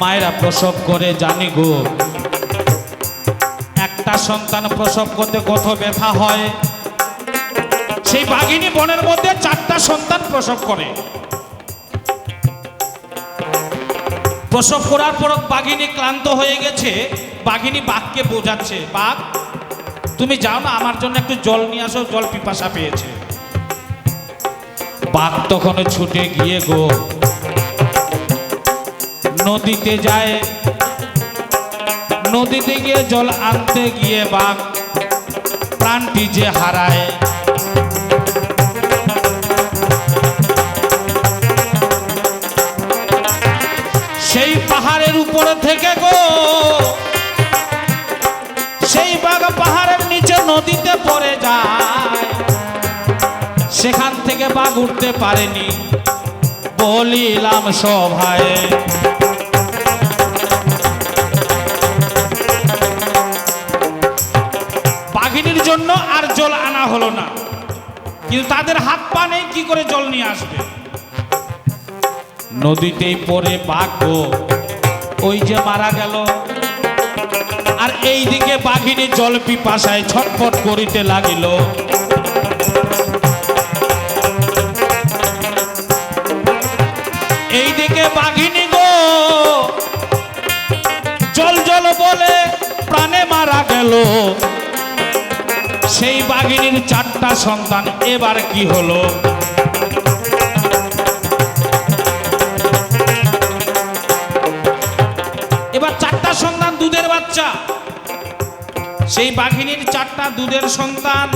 মায়েরা প্রসব করে, জানি গো। একটা সন্তান প্রসব করতে কত ব্যথা হয়। সেই বাঘিনী বনের মধ্যে চারটা সন্তান প্রসব করে। প্রসব করার পর বাঘিনী ক্লান্ত হয়ে গেছে। বাঘিনী বাঘকে বোঝাচ্ছে, বাঘ, তুমি যাও না, আমার জন্য একটু জল নিয়ে আসো, জল পিপাসা পেয়েছে। বাঘ তখন ছুটে গিয়ে গো নদীতে যায়। নদীতে গিয়ে জল আনতে গিয়ে বাঘ প্রাণটি যে হারায়। সেই পাহাড়ের উপরে থেকে গো, সেই বাঘ পাহাড়ের নিচে নদীতে পড়ে যায়। সেখান থেকে বাঘ উঠতে পারেনি। বলিলাম সভায় জন্য আর জল আনা হলো না। কিন্তু তাদের হাত পা নেই, কি করে জল নিয়ে আসবে? নদীতেই পড়ে বাঘ ওই যে মারা গেল। আর এই দিকে বাঘিনী জল পিপাসায় ছটফট করিতে লাগিল। এই দিকে বাঘিনী গো, জল জল বলে প্রাণে মারা গেল। সেই বাঘিনীর চারটা সন্তান, এবার কি হলো? এবার চারটা সন্তান, দুধের বাচ্চা। সেই বাঘিনীর চারটা দুধের সন্তান।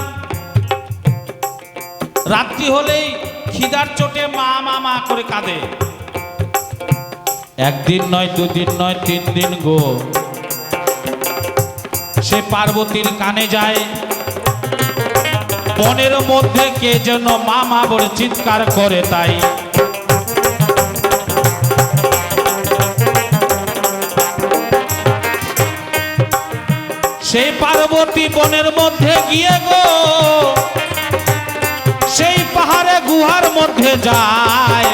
রাত্রি হলেই খিদার চোটে মা মা মা করে কাঁদে। একদিন নয়, দুদিন নয়, তিন দিন গো। সে পার্বতীর কানে যায় বনের মধ্যে কে যেন মা মা বলে চিৎকার করে তাই। সেই পার্বতী বনের মধ্যে গিয়ে গো, সেই পাহাড়ে গুহার মধ্যে যায়।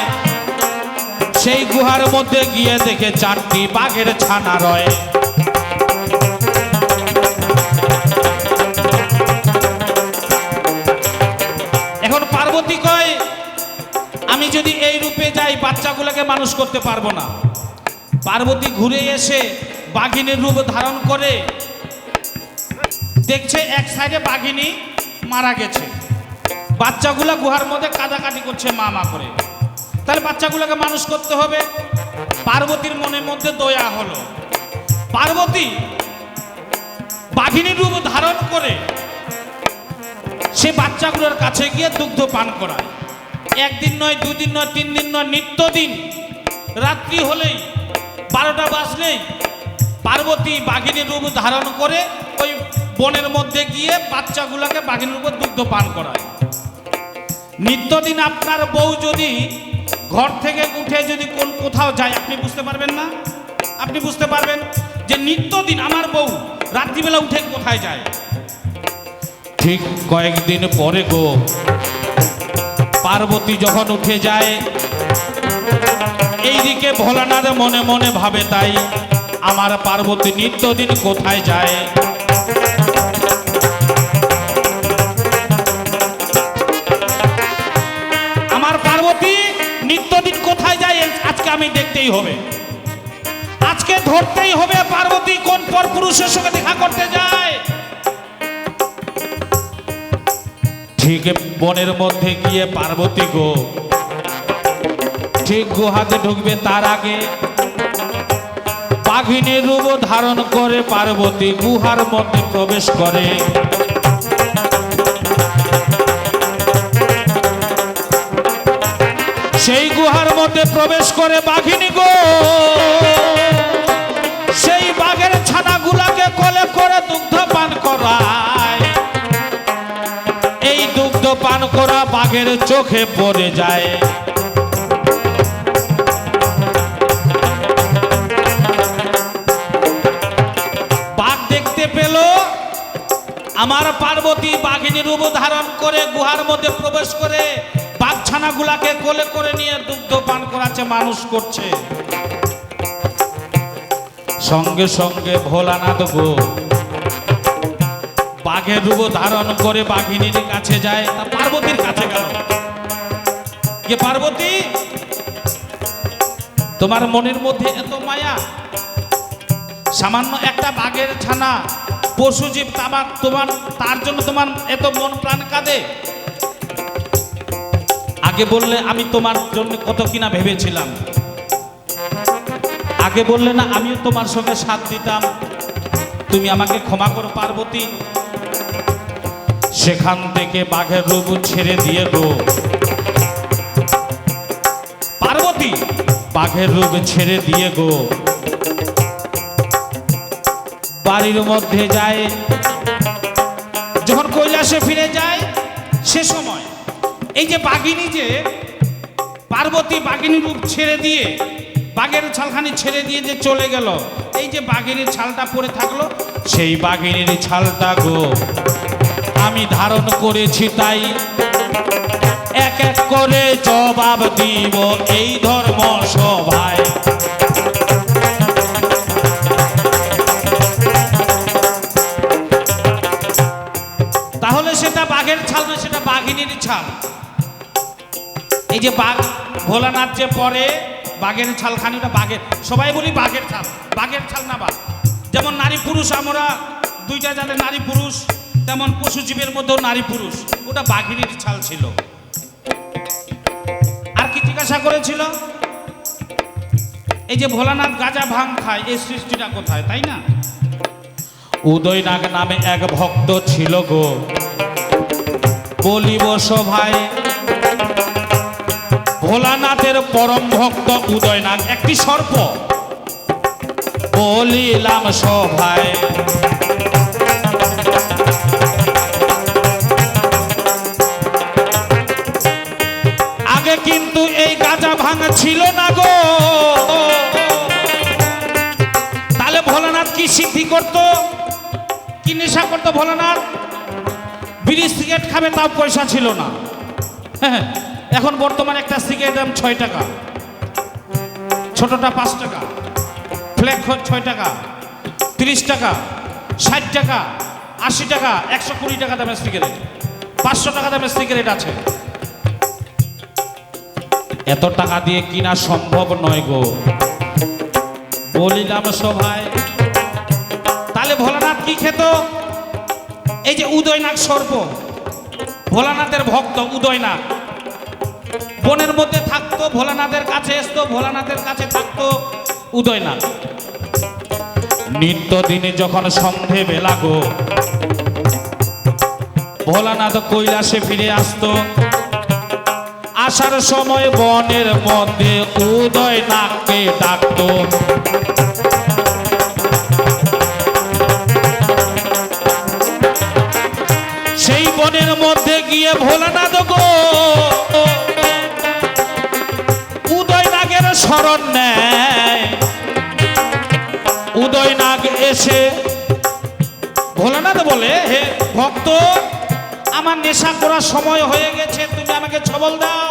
সেই গুহার মধ্যে গিয়ে দেখে চারটি বাঘের ছানা রয়। আমি যদি এই রূপে যাই, বাচ্চাগুলোকে মানুষ করতে পারব না। পার্বতী ঘুরে এসে বাঘিনীর রূপ ধারণ করে দেখছে এক সাইডে বাঘিনী মারা গেছে। বাচ্চাগুলো গুহার মধ্যে কাদাকাটি করছে মা মা করে। তাহলে বাচ্চাগুলোকে মানুষ করতে হবে। পার্বতীর মনের মধ্যে দয়া হলো। পার্বতী বাঘিনীর রূপ ধারণ করে সে বাচ্চাগুলোর কাছে গিয়ে দুগ্ধ পান করায়। একদিন নয়, দুদিন নয় তিন দিন নয়, নিত্যদিন। রাত্রি হলেই, বারোটা বাজলেই পার্বতী বাঘিনীর রূপ ধারণ করে ওই বনের মধ্যে গিয়ে বাচ্চাগুলোকে বাঘিনীর উপর দুগ্ধ পান করায়। নিত্যদিন আপনার বউ যদি ঘর থেকে উঠে যদি কোন কোথাও যায়, আপনি বুঝতে পারবেন না? আপনি বুঝতে পারবেন যে নিত্যদিন আমার বউ রাত্রিবেলা উঠে কোথায় যায়? ঠিক কয়েকদিন পরে গো পার্বতী যখন উঠে যায়, এইদিকে ভোলানাথ মনে মনে ভাবে তাই, আমার পার্বতী নিত্যদিন কোথায় যায়? আমার পার্বতী, নিত্যদিন কোথায় যায়? আজকে আমি দেখতেই হবে। আজকে ধরতেই হবে পার্বতী কোন পর পুরুষের সঙ্গে দেখা করতে যায়। ঠিক বনের মধ্যে গিয়ে পার্বতী গো। ঠিক গুহাতে ঢুকবে তার আগে। বাঘিনীর রূপ ধারণ করে পার্বতী গুহার মধ্যে প্রবেশ করে। সেই গুহার মধ্যে প্রবেশ করে বাঘিনী গো। সেই বাঘের ছানাগুলাকে কোলে করে দুগ্ধ পান দুগ্ধ পান করা বাঘের চোখে পড়ে যায়। বাঘ দেখতে পেল, আমার পার্বতী বাঘিনী রূপ ধারণ করে গুহার মধ্যে প্রবেশ করে বাঘছানাগুলাকে কোলে করে নিয়ে দুগ্ধ পান করাচ্ছে, মানুষ করছে। সঙ্গে সঙ্গে ভোলানাথ গো বাঘের রূপ ধারণ করে বাঘিনীর কাছে যায়। তা পার্বতীর কাছে গেল। কে পার্বতী? তোমার মনের মধ্যে এত মায়া? সামান্য একটা বাঘের ছানা পশুজীব তামার তোমার, তার জন্য তোমার এত মন প্রাণ কাঁদে? আগে বললে আমি তোমার জন্য কত কিনা ভেবেছিলাম। আগে বললে না, আমিও তোমার সঙ্গে সাথ দিতাম। তুমি আমাকে ক্ষমা করো পার্বতী। সেখান থেকে বাঘের রূপ ছেড়ে দিয়ে গো। পার্বতী, বাঘের রূপ ছেড়ে দিয়ে গো। বাড়ির মধ্যে যায়, যখন কৈলাসে ফিরে যায়, সে সময় এই যে বাঘিনী যে, পার্বতী বাঘিনী রূপ ছেড়ে দিয়ে, বাঘের ছালখানি ছেড়ে দিয়ে যে চলে গেল, এই যে বাঘিনীর ছালটা পরে থাকল, সেই বাঘিনীর ছালটা গো। আমি ধারণ করেছি তাই। এক এক করে জবাব দিব এই ধর্ম সভায়। তাহলে সেটা বাঘের ছাল না সেটা বাঘিনীর ছাল। এই যে বাঘ, ভোলানাথ যে পরে বাঘের ছাল ওটা বাঘের, সবাই বলি বাঘের ছাল বাঘের ছাল না বাঘ। যেমন নারী পুরুষ, আমরা দুইটা জাতের নারী পুরুষ। তেমন পশু জীবের মধ্যেও নারী পুরুষ। ওটা বাঘিনীর ছাল ছিল। আর কি জিজ্ঞাসা করেছিল? এই যে ভোলানাথ গাজা ভাং খায় এই সৃষ্টিটা কোথায়, তাই না? উদয়নাগ নামে এক ভক্ত ছিল গো। বলিব সভায়, ভোলানাথের পরম ভক্ত উদয়নাগ, একটি সর্প। বলিলাম সভায় ভাঙা ছিল না গো। তাহলে ভোলানাথ কি সিদ্ধি করত? কি নেশা করতো ভোলানাথ? বিড়ি সিগারেট খাবে, তাও পয়সা ছিল না। হ্যাঁ এখন বর্তমানে একটা সিগারেট দাম ছয় টাকা। ছোটটা পাঁচ টাকা। ফ্ল্যাগ ছয় টাকা। তিরিশ টাকা, ষাট টাকা, আশি টাকা, একশো কুড়ি টাকা দামের সিগারেট। পাঁচশো টাকা দামের সিগারেট আছে। এত টাকা দিয়ে কিনা সম্ভব নয় গো। বলিলাম সভায়, তাহলে ভোলানাথ কি খেত? এই যে উদয়নাথ সর্প ভোলানাথের ভক্ত উদয়নাথ। বনের মধ্যে থাকতো, ভোলানাথের কাছে আসতো ভোলানাথের কাছে থাকতো উদয়নাথ। নিত্য দিনে যখন সন্ধে বেলা গো, ভোলানাথ কৈলাসে ফিরে আসতো। আসার সময় বনের মধ্যে উদয় নাককে ডাকতো। সেই বনের মধ্যে গিয়ে ভোলানাথ গো, উদয় নাগের স্মরণ নেয়। উদয় নাগ এসে ভোলানাথ বলে, হে ভক্ত, আমার নেশা করার সময় হয়ে গেছে, তুমি আমাকে ছবল দাও।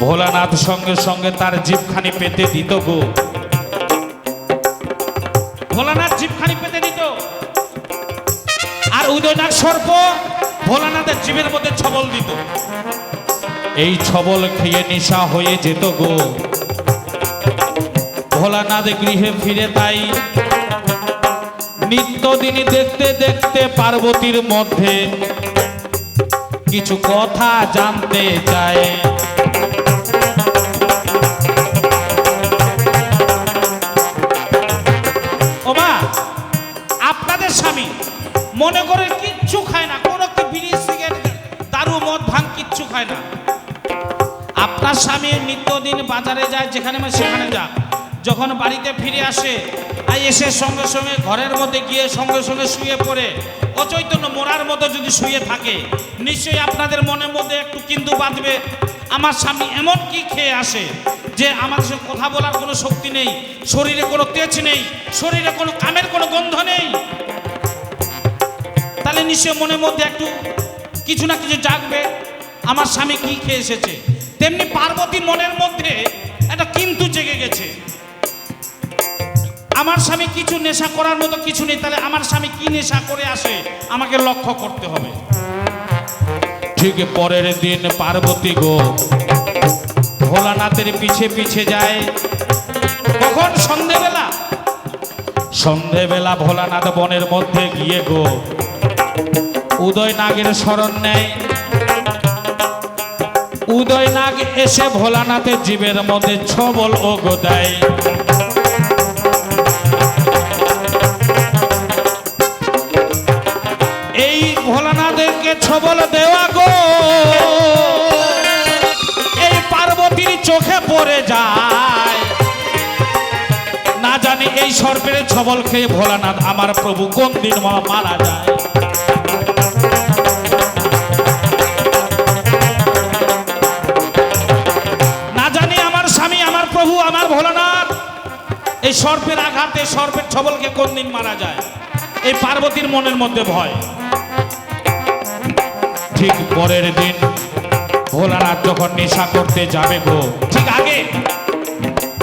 ভোলানাথ সঙ্গে সঙ্গে তার জিভখানি পেতে দিত গো। ভোলানাথ জিভখানি পেতে দিত। আর উদয়নাথ সর্প ভোলানাথের জীবের মধ্যে ছবল দিত। এই ছবল খেয়ে নেশা হয়ে যেত গো। ভোলানাথ গৃহে ফিরে তাই নিত্যদিনই দেখতে দেখতে পার্বতীর মধ্যে কিছু কথা জানতে চায়। কিচ্ছু খায় না। আপনার স্বামী নিত্যদিন বাজারে যায়, যেখানে মানে সেখানে যাক। যখন বাড়িতে ফিরে আসে আর এসে সঙ্গে সঙ্গে ঘরের মধ্যে গিয়ে সঙ্গে সঙ্গে শুয়ে পড়ে। অচৈতন্য মোড়ার মতো যদি শুয়ে থাকে, নিশ্চয়ই আপনাদের মনের মধ্যে একটু কিন্তু বাঁধবে। আমার স্বামী এমন কি খেয়ে আসে যে আমাদের সঙ্গে কথা বলার কোনো শক্তি নেই, শরীরে কোনো তেজ নেই, শরীরে কোনো কামের কোনো গন্ধ নেই। তাহলে নিশ্চয় মনের মধ্যে একটু কিছু না কিছু জাগবে। আমার স্বামী কি খেয়ে এসেছে? তেমনি পার্বতী মনের মধ্যে একটা কিন্তু জেগে গেছে। আমার স্বামী কিছু নেশা করার মতো কিছু নেই, তাহলে আমার স্বামী কি নেশা করে আসে? আমাকে লক্ষ্য করতে হবে। ঠিক পরের দিন পার্বতী গো, ভোলানাথের পিছে পিছে যায়। কখন? সন্ধেবেলা। সন্ধেবেলা ভোলানাথ বনের মধ্যে গিয়ে গো উদয় নাগের স্মরণ নেয়। উদয় নাগ এসে ভোলানাথের জীবের মধ্যে ছবল ও গোদায় এই ভোলানাথকে ছবল দেওয়া গো। এই পার্বতীর চোখে পড়ে যায়। না জানি এই সর্পের ছবল খেয়ে ভোলানাথ আমার প্রভু কোন দিন মারা যায়। সর্পের আঘাতে সর্পের ছবলকে কোন দিন মারা যায়? এই পার্বতীর মনের মধ্যে ভয়। ঠিক পরের দিন ভোলানাথ যখন নেশা করতে যাবে গো, ঠিক আগে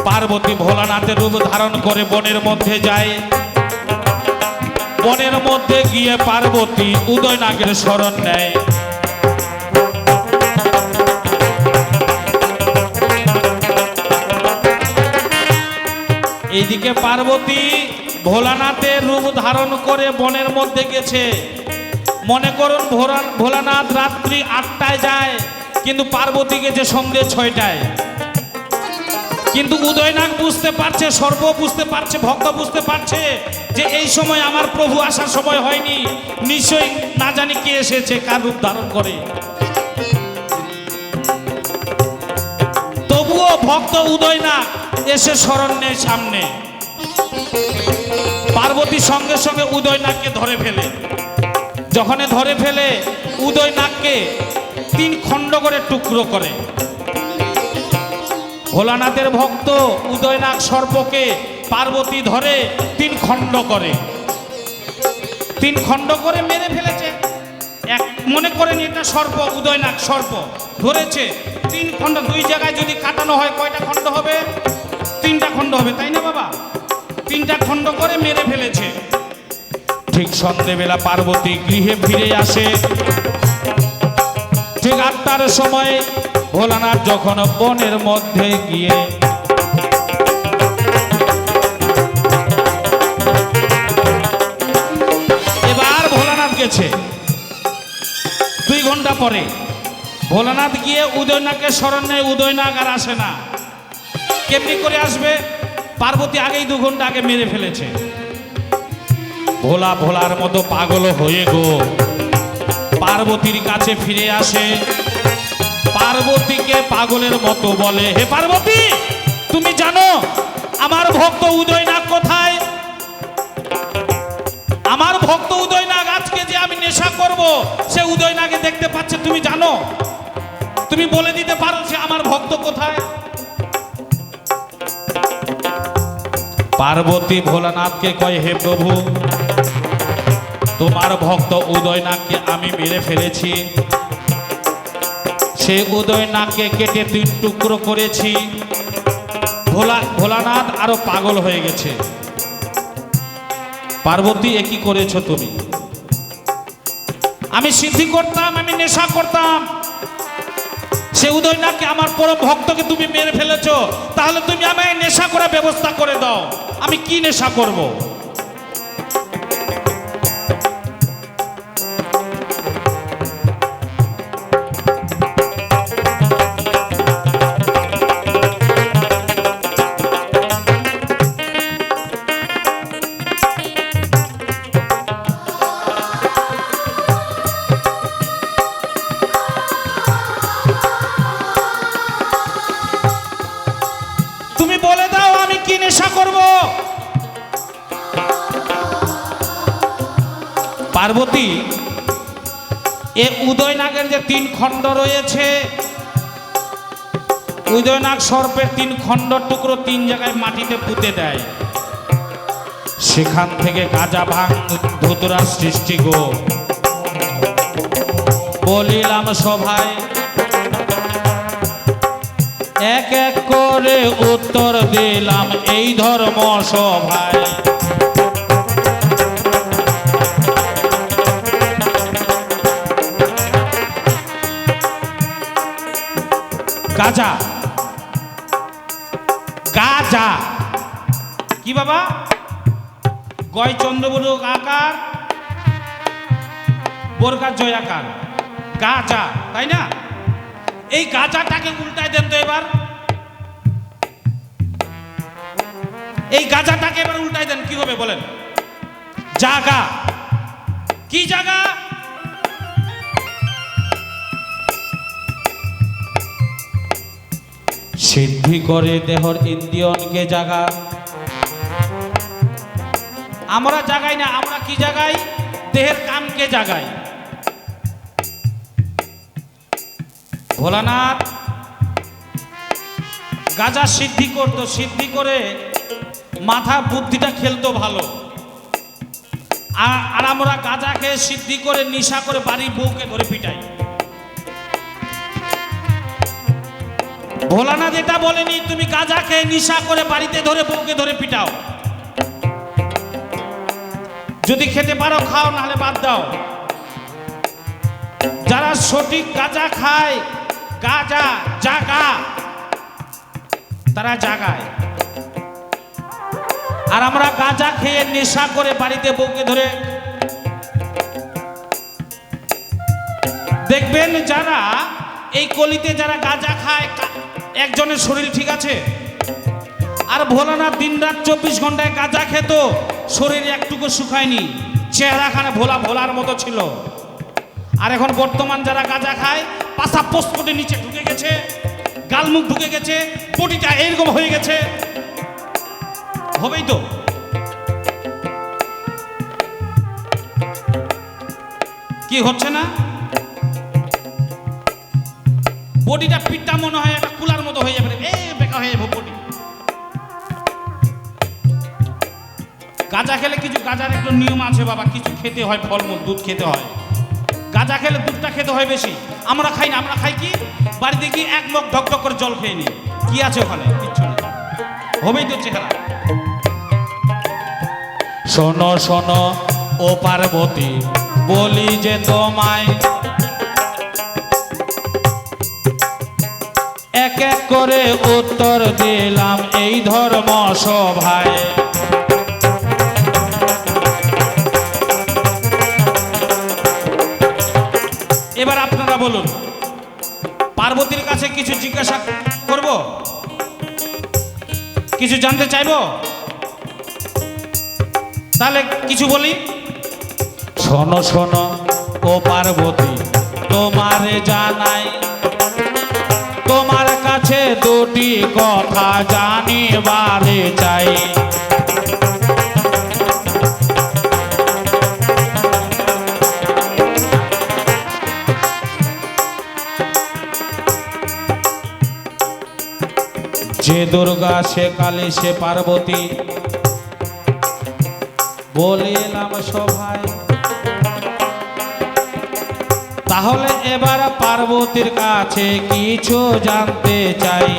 পার্বতী ভোলানাথের রূপ ধারণ করে বনের মধ্যে যায়। বনের মধ্যে গিয়ে পার্বতী উদয়নাগের শরণ নেয়। এইদিকে পার্বতী ভোলানাথের রূপ ধারণ করে বনের মধ্যে গেছে। মনে করুন ভোলা- ভোলানাথ রাত্রি আটটায় যায়, কিন্তু পার্বতী গেছে সন্ধে ছয়টায়। কিন্তু উদয়নাগ বুঝতে পারছে, সর্ব বুঝতে পারছে, ভক্ত বুঝতে পারছে যে এই সময় আমার প্রভু আসার সময় হয়নি। নিশ্চয়ই না জানি কে এসেছে, কার রূপ ধারণ করে। তবুও ভক্ত উদয়নাগ এসে শরণ নেয় সামনে। পার্বতী সঙ্গে সঙ্গে উদয়নাগকে ধরে ফেলে। যখনই ধরে ফেলে উদয়নাগকে তিন খণ্ড করে টুকরো করে। ভোলানাথের ভক্ত উদয়নাগ সর্পকে পার্বতী ধরে তিন খণ্ড করে। তিন খণ্ড করে মেরে ফেলেছে। এক মনে করেন এটা সর্প উদয়নাগ সর্প। ধরেছে তিন খণ্ড দুই জায়গায় যদি কাটানো হয়, কয়টা খণ্ড হবে? তিনটা খণ্ড হবে, তাই না বাবা? তিনটা খণ্ড করে মেরে ফেলেছে। ঠিক সন্ধেবেলা পার্বতী গৃহে ফিরে আসে। ঠিক আটটার সময় ভোলানাথ যখন বনের মধ্যে গিয়ে এবার ভোলানাথ গেছে। দুই ঘণ্টা পরে ভোলানাথ গিয়ে উদয়নাথকে স্মরণ নেয় উদয়নাথ আর আসে না। কেমনি করে আসবে? পার্বতী আগেই দু ঘণ্টা আগে মেরে ফেলেছে। ভোলা ভোলার মতো পাগল হয়ে গো। পার্বতীর কাছে ফিরে আসে। পার্বতীকে পাগলের মতো বলে, হে পার্বতী, তুমি জানো আমার ভক্ত উদয়নাগ কোথায়? আমার ভক্ত উদয়নাগ আজকে যে আমি নেশা করব, সে উদয়নাগে দেখতে পাচ্ছে, তুমি জানো? তুমি বলে দিতে পারো সে আমার ভক্ত কোথায়? পার্বতী ভোলানাথকে কয়, হে প্রভু, তোমার ভক্ত উদয়নাথকে আমি মেরে ফেলেছি। সে উদয়নাথকে কেটে তিন টুকরো করেছি। ভোলা, ভোলানাথ আরও পাগল হয়ে গেছে। পার্বতী একই করেছ তুমি? আমি সিদ্ধি করতাম, আমি নেশা করতাম। সে উদয় নাকি আমার পরম ভক্তকে তুমি মেরে ফেলেছ? তাহলে তুমি আমায় নেশা করার ব্যবস্থা করে দাও। আমি কি নেশা করব? উদয়নাগ সর্পের তিন খণ্ড টুকরো তিন জায়গায় মাটিতে পুঁতে দেয়। সেখান থেকে গাজা ভাঙ ধুতরা সৃষ্টি গো। বলিলাম সভায়, এক এক করে উত্তর দিলাম এই ধর্ম সভায়। গাজা বাবা? গয় চন্দ্রবড়ু আকার বোরকার জয়াকার। গাজা, তাই না? এই গাজাটাকে উল্টায় দেন তো এবার। এই গাজাটাকে এবার উল্টায় দেন, কি হবে বলেন? জাগা। কি জায়গা সিদ্ধি করে দেহর ইন্দ্রিয়নকে জাগা। আমরা জাগাই না, আমরা কি জাগাই? দেহের কামকে জাগাই। ভোলানাথ, গাজা সিদ্ধি করতো, সিদ্ধি করে মাথা বুদ্ধিটা খেলতো ভালো। আর- আমরা গাজা খেয়ে সিদ্ধি করে নিশা করে বাড়ির বউকে ধরে পিটাই। ভোলানাথ এটা বলেনি, তুমি গাজা খেয়ে নিশা করে বাড়িতে ধরে বউকে ধরে পিটাও। যদি খেতে পারো, খাও, নাহলে বাদ দাও। যারা সঠিক গাজা খায় গাজা জাগা, তারা জাগায়। আর আমরা গাঁজা খেয়ে নেশা করে বাড়িতে বউকে ধরে। দেখবেন যারা, এই কলিতে যারা গাঁজা খায় একজনের শরীর ঠিক আছে। আর ভোলানাথ দিন রাত চব্বিশ ঘন্টায় গাঁজা খেত। শরীর একটুকু শুকায়নি, চেহারাখানে ভোলা ভোলার মতো ছিল। আর এখন বর্তমান যারা গাঁজা খায় পাশা পোস্টপটে নিচে ঢুকে গেছে, গালমুখ ঢুকে গেছে, বডিটা এইরকম হয়ে গেছে। হবেই তো। কি হচ্ছে না? বডিটা পিঠটা মনে হয় একটা কুলার মতো হয়ে যাবে গাঁজা খেলে কিছু গাঁজার একটু নিয়ম আছে বাবা, কিছু খেতে হয় ফলমূল, দুধ খেতে হয়। গাঁজা খেলে দুধটা খেতে হয় বেশি। আমরা খাই না, আমরা খাই কি? বাড়িতে গিয়ে এক ঢক ঢক করে জল খেয়ে নিই। কি আছে ওখানে? কিচ্ছু নেই। হবেই তো চেহারা। শোনো শোনো, ও পার্বতী, বলি যে তোমায় এক এক করে উত্তর দিলাম এই ধর্ম সভায় এবার আপনারা বলুন, পার্বতীর কাছে কিছু জিজ্ঞাসা করব? কিছু জানতে চাইব? তাহলে কিছু বলি। শোনো শোনো, ও পার্বতী, তোমারে জানাই, তোমার কাছে দুটি কথা জানিবারে চাই। দুর্গা, সে কালী, সে পার্বতী। বলে এলাম সভায়। তাহলে এবার পার্বতীর কাছে কিছু জানতে চাই।